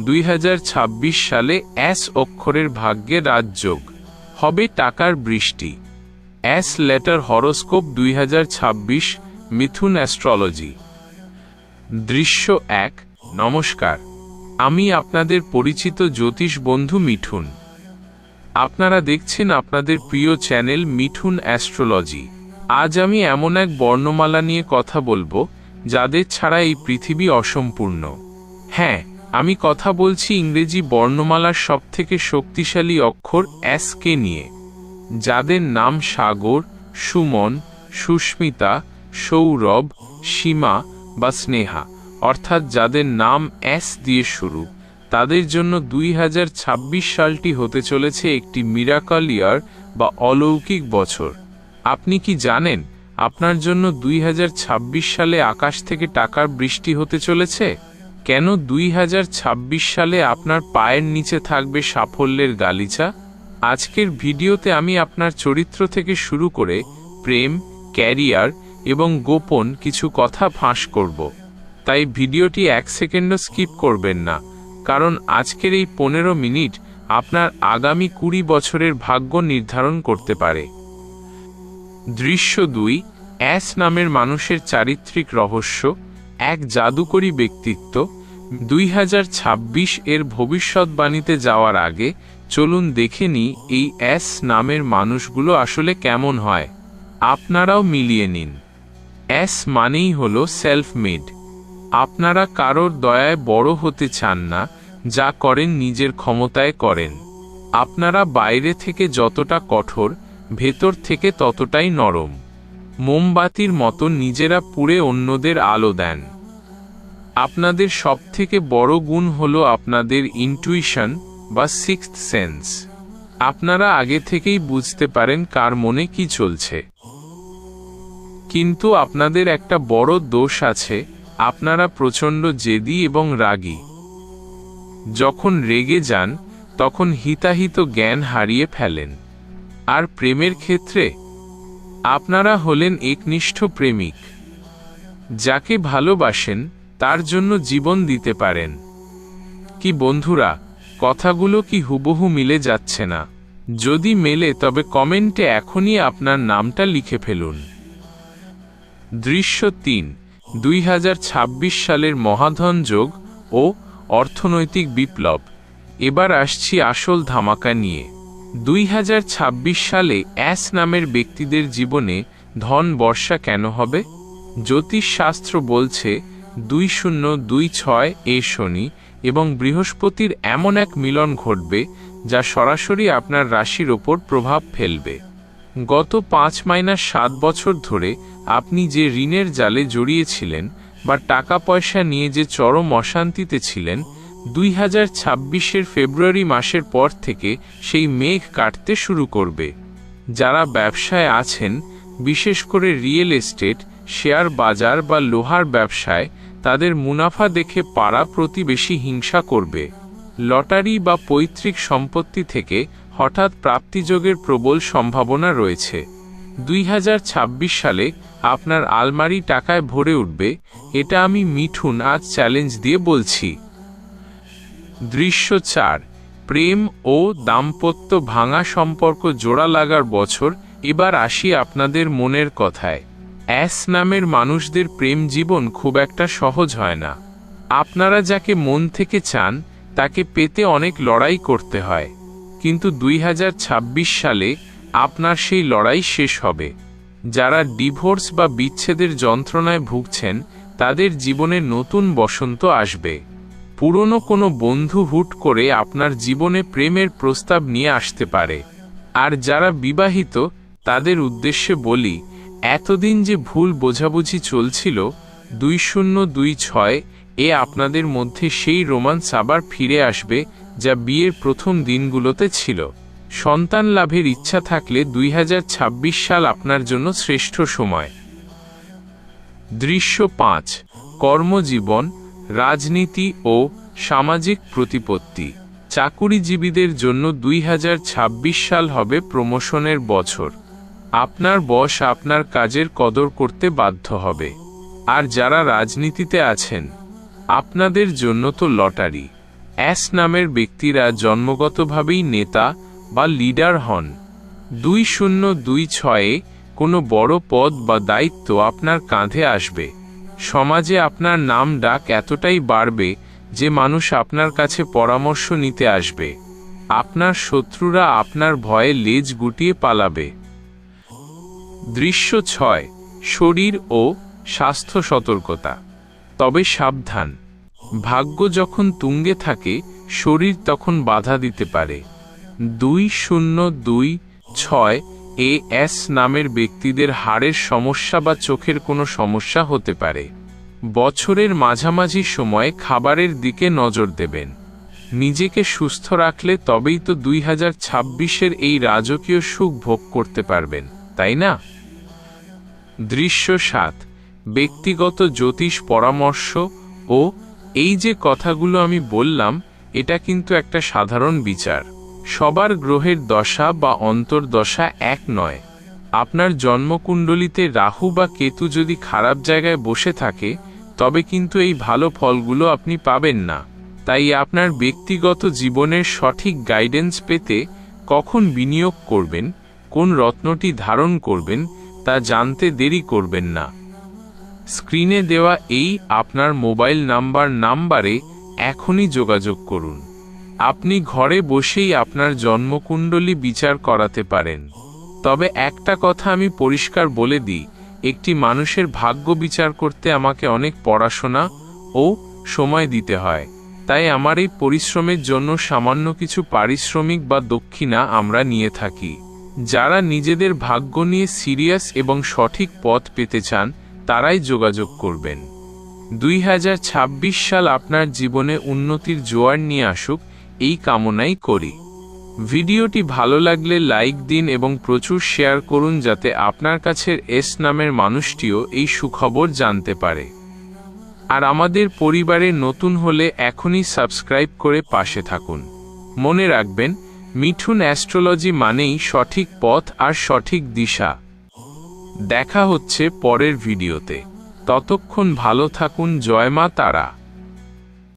দুই হাজার ছাব্বিশ সালে এস অক্ষরের ভাগ্যে রাজযোগ। হবে টাকার বৃষ্টি। এস লেটার হরোস্কোপ দুই হাজার ছাব্বিশ, মিথুন অ্যাস্ট্রোলজি। দৃশ্য এক, নমস্কার। আমি আপনাদের পরিচিত জ্যোতিষ বন্ধু মিঠুন। আপনারা দেখছেন আপনাদের প্রিয় চ্যানেল মিঠুন অ্যাস্ট্রোলজি। আজ আমি এমন এক বর্ণমালা নিয়ে কথা বলব, যাদের ছাড়া এই পৃথিবী অসম্পূর্ণ। হ্যাঁ আমি কথা বলছি ইংরেজি বর্ণমালার সবথেকে শক্তিশালী অক্ষর এস কে নিয়ে, যাদের নাম সাগর, সুমন, সুস্মিতা, সৌরভ, সীমা বা স্নেহা, অর্থাৎ যাদের নাম এস দিয়ে শুরু। তাদের জন্য দুই হাজার ছাব্বিশ সালটি হতে চলেছে একটি মিরাকল ইয়ার বা অলৌকিক বছর। আপনি কি জানেন আপনার জন্য দুই হাজার ছাব্বিশ সালে আকাশ থেকে টাকার বৃষ্টি হতে চলেছে? কেন দুই হাজার ছাব্বিশ সালে আপনার পায়ের নিচে থাকবে সাফল্যের গালিচা? আজকের ভিডিওতে আমি আপনার চরিত্র থেকে শুরু করে প্রেম, ক্যারিয়ার এবং গোপন কিছু কথা ফাঁস করব। তাই ভিডিওটি এক সেকেন্ডও স্কিপ করবেন না, কারণ আজকের এই পনেরো মিনিট আপনার আগামী কুড়ি বছরের ভাগ্য নির্ধারণ করতে পারে। দৃশ্য দুই, অ্যাস নামের মানুষের চারিত্রিক রহস্য। এক জাদুকরী ব্যক্তিত্ব, দুই হাজার ছাব্বিশ এর ভবিষ্যৎবাণীতে যাওয়ার আগে, চলুন দেখে নিই এই অ্যাস নামের মানুষগুলো আসলে কেমন হয়। আপনারাও মিলিয়ে নিন। অ্যাস মানেই হলো সেলফ মেড আপনারা কারোর দয়ায় বড় হতে চান না, যা করেন নিজের ক্ষমতায় করেন। আপনারা বাইরে থেকে যতটা কঠোর, ভেতর থেকে ততটাই নরম। মোমবাতির মতো নিজেরা পুড়ে অন্যদের আলো দেন। আপনাদের সবথেকে বড় গুণ হলো আপনাদের ইনটুইশন বা সিক্সথ সেন্স আপনারা আগে থেকেই বুঝতে পারেন কার মনে কি চলছে। কিন্তু আপনাদের একটা বড় দোষ আছে, আপনারা প্রচণ্ড জেদি এবং রাগী। যখন রেগে যান, তখন হিতাহিত জ্ঞান হারিয়ে ফেলেন। আর প্রেমের ক্ষেত্রে আপনারা হলেন একনিষ্ঠ প্রেমিক। যাকে ভালোবাসেন, তার জন্য জীবন দিতে পারেন। কি বন্ধুরা, কথাগুলো কি হুবহু মিলে যাচ্ছে না। যদি মেলে, তবে কমেন্টে এখনই আপনার নামটা লিখে ফেলুন। দৃশ্য তিন, দুই সালের মহাধন যোগ ও অর্থনৈতিক বিপ্লব। এবার আসছি আসল ধামাকা নিয়ে। দুই হাজার ছাব্বিশ সালে অ্যাস নামের ব্যক্তিদের জীবনে ধন বর্ষা কেন হবে? জ্যোতিষশাস্ত্র বলছে, দুই শূন্য দুই ছয় এ শনি এবং বৃহস্পতির এমন এক মিলন ঘটবে যা সরাসরি আপনার রাশির ওপর প্রভাব ফেলবে। গত পাঁচ মাইনাস সাত বছর ধরে আপনি যে ঋণের জালে জড়িয়েছিলেন বা টাকা পয়সা নিয়ে যে চরম অশান্তিতে ছিলেন দুই হাজার ছাব্বিশের ফেব্রুয়ারি মাসের পর থেকে সেই মেঘ কাটতে শুরু করবে। যারা ব্যবসায় আছেন, বিশেষ করে রিয়েল এস্টেট, শেয়ার বাজার বা লোহার ব্যবসায়, তাদের মুনাফা দেখে পাড়া প্রতিবেশী হিংসা করবে। লটারি বা পৈতৃক সম্পত্তি থেকে হঠাৎ প্রাপ্তিযোগের প্রবল সম্ভাবনা রয়েছে। দুই হাজার ছাব্বিশ সালে আপনার আলমারি টাকায় ভরে উঠবে, এটা আমি মিঠুন আজ চ্যালেঞ্জ দিয়ে বলছি। দৃশ্য চার, প্রেম ও দাম্পত্য ভাঙা সম্পর্ক জোড়া লাগার বছর, এবার আসি আপনাদের মনের কথায়। অ্যাস নামের মানুষদের প্রেম জীবন খুব একটা সহজ হয় না। আপনারা যাকে মন থেকে চান, তাকে পেতে অনেক লড়াই করতে হয়। কিন্তু দুই হাজার ছাব্বিশ সালে আপনার সেই লড়াই শেষ হবে। যারা ডিভোর্স বা বিচ্ছেদের যন্ত্রণায় ভুগছেন, তাদের জীবনে নতুন বসন্ত আসবে। পুরনো কোনো বন্ধু হুট করে আপনার জীবনে প্রেমের প্রস্তাব নিয়ে আসতে পারে। আর যারা বিবাহিত, তাদের উদ্দেশ্যে বলি, এতদিন যে ভুল বোঝাবুঝি চলছিল, দুই শূন্য দুই ছয়, এ আপনাদের মধ্যে সেই রোমান্স আবার ফিরে আসবে, যা বিয়ের প্রথম দিনগুলোতে ছিল। সন্তান লাভের ইচ্ছা থাকলে দুই হাজার ছাব্বিশ সাল আপনার জন্য শ্রেষ্ঠ সময়। দৃশ্য পাঁচ, কর্মজীবন রাজনীতি ও সামাজিক প্রতিপত্তি। চাকুরিজীবীদের জন্য দুই হাজার ছাব্বিশ সাল হবে প্রমোশনের বছর। আপনার বস আপনার কাজের কদর করতে বাধ্য হবে। আর যারা রাজনীতিতে আছেন, আপনাদের জন্য তো লটারি। অ্যাস নামের ব্যক্তিরা জন্মগতভাবেই নেতা বা লিডার হন। দুই শূন্য দুই ছয়ে কোনো বড় পদ বা দায়িত্ব আপনার কাঁধে আসবে। সমাজে আপনার নাম ডাক এতটাই বাড়বে যে মানুষ আপনার কাছে পরামর্শ নিতে আসবে। আপনার শত্রুরা আপনার ভয়ে লেজ গুটিয়ে পালাবে। দৃশ্য ছয়, শরীর ও স্বাস্থ্য সতর্কতা। তবে সাবধান। ভাগ্য যখন তুঙ্গে থাকে, শরীর তখন বাধা দিতে পারে। দুই শূন্য দুই ছয় এ এস নামের ব্যক্তিদের হাড়ের সমস্যা বা চোখের কোনো সমস্যা হতে পারে। বছরের মাঝামাঝি সময়ে খাবারের দিকে নজর দেবেন। নিজেকে সুস্থ রাখলে তবেই তো দুই হাজার ছাব্বিশের এই রাজকীয় সুখ ভোগ করতে পারবেন, তাই না? দৃশ্য সাত, ব্যক্তিগত জ্যোতিষ পরামর্শ ও এই যে কথাগুলো আমি বললাম, এটা কিন্তু একটা সাধারণ বিচার। সবার গ্রহের দশা বা অন্তর্দশা এক নয়। আপনার জন্মকুণ্ডলিতে রাহু বা কেতু যদি খারাপ জায়গায় বসে থাকে, তবে কিন্তু এই ভালো ফলগুলো আপনি পাবেন না। তাই আপনার ব্যক্তিগত জীবনের সঠিক গাইডেন্স পেতে কখন বিনিয়োগ করবেন, কোন রত্নটি ধারণ করবেন, তা জানতে দেরি করবেন না। স্ক্রিনে দেওয়া এই আপনার মোবাইল নাম্বার নাম্বারে এখনই যোগাযোগ করুন। আপনি ঘরে বসেই আপনার জন্মকুণ্ডলী বিচার করাতে পারেন। তবে একটা কথা আমি পরিষ্কার বলে দিই, একটি মানুষের ভাগ্য বিচার করতে আমাকে অনেক পড়াশোনা ও সময় দিতে হয়। তাই আমার এই পরিশ্রমের জন্য সামান্য কিছু পারিশ্রমিক বা দক্ষিণা আমরা নিয়ে থাকি। যারা নিজেদের ভাগ্য নিয়ে সিরিয়াস এবং সঠিক পথ পেতে চান, তারাই যোগাযোগ করবেন। দুই হাজার ছাব্বিশ সাল আপনার জীবনে উন্নতির জোয়ার নিয়ে আসুক এই কামনাই করি। ভিডিওটি ভালো লাগলে লাইক দিন এবং প্রচুর শেয়ার করুন যাতে আপনার কাছের এস নামের মানুষটিও এই সুখবর জানতে পারে। আর আমাদের পরিবারে নতুন হলে এখনই সাবস্ক্রাইব করে পাশে থাকুন। মনে রাখবেন, মিঠুন অ্যাস্ট্রোলজি মানেই সঠিক পথ আর সঠিক দিশা। দেখা হচ্ছে পরের ভিডিওতে। ততক্ষণ ভালো থাকুন, জয় মা তারা।